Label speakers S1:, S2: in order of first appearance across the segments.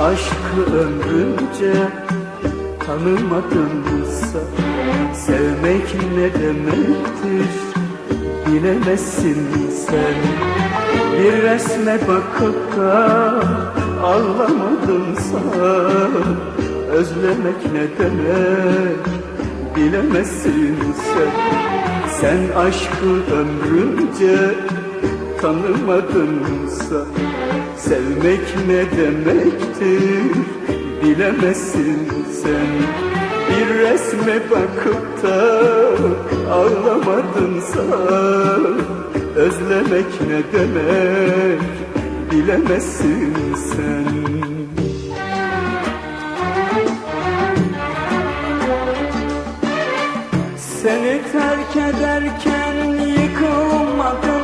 S1: aşkı ömrünce tanımadınsa Sevmek ne demektir bilemezsin sen. Bir resme bakıp da ağlamadınsa Özlemek ne demek bilemezsin sen. Sen aşkı ömrünce tanımadınsa Sevmek ne demektir? Bilemezsin sen. Bir resme bakıp da ağlamadınsa Özlemek ne demek? Bilemezsin sen. Seni terk ederken yıkılmadınsa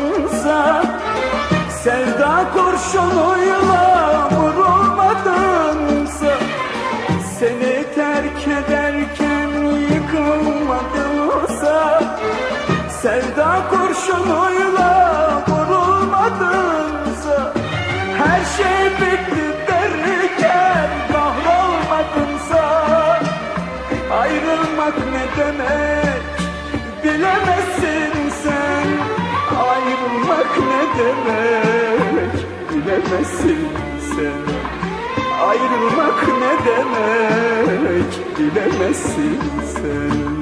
S1: Sevda kurşunuyla vurulmadınsa Seni terk ederken yıkılmadınsa Sevda kurşunuyla vurulmadınsa Her şey bitti derken kahrolmadınsa Ayrılmak ne demek bilemezsin demek bilemezsin sen. Ayrılmak ne demek bilemezsin sen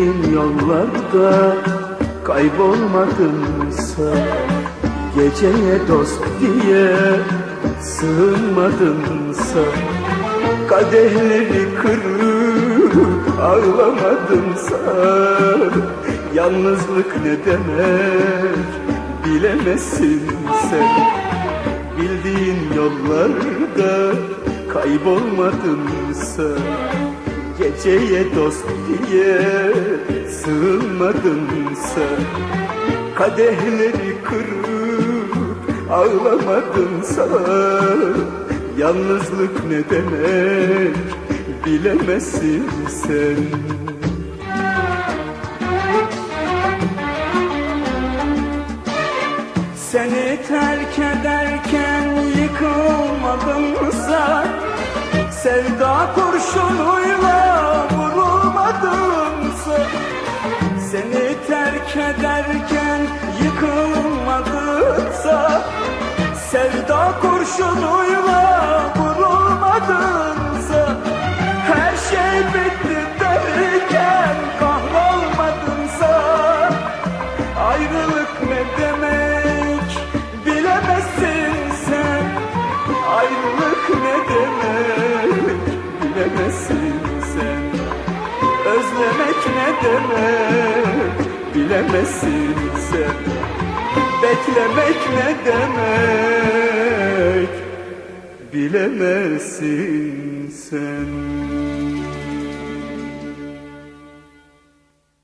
S1: Bildiğin yollarda kaybolmadınsa Geceye dost diye sığınmadınsa Kadehleri kırıp ağlamadınsa Yalnızlık ne demek bilemezsin sen. Bildiğin yollarda kaybolmadınsa Geceye dost diye sığınmadınsa Kadehleri kırıp ağlamadınsa Yalnızlık ne demek bilemezsin sen. Seni terk ederken yıkılmadımsa Sevda kurşunuyla ederken yıkılmadımsa Sevda kurşunuyla vurulmadımsa Her şey bitti derken kahrolmadımsa Ayrılık ne demek bilemezsin sen. Ayrılık ne demek bilemezsin sen. Özlemek ne demek bilemezsin sen. Beklemek ne demek? Bilemezsin sen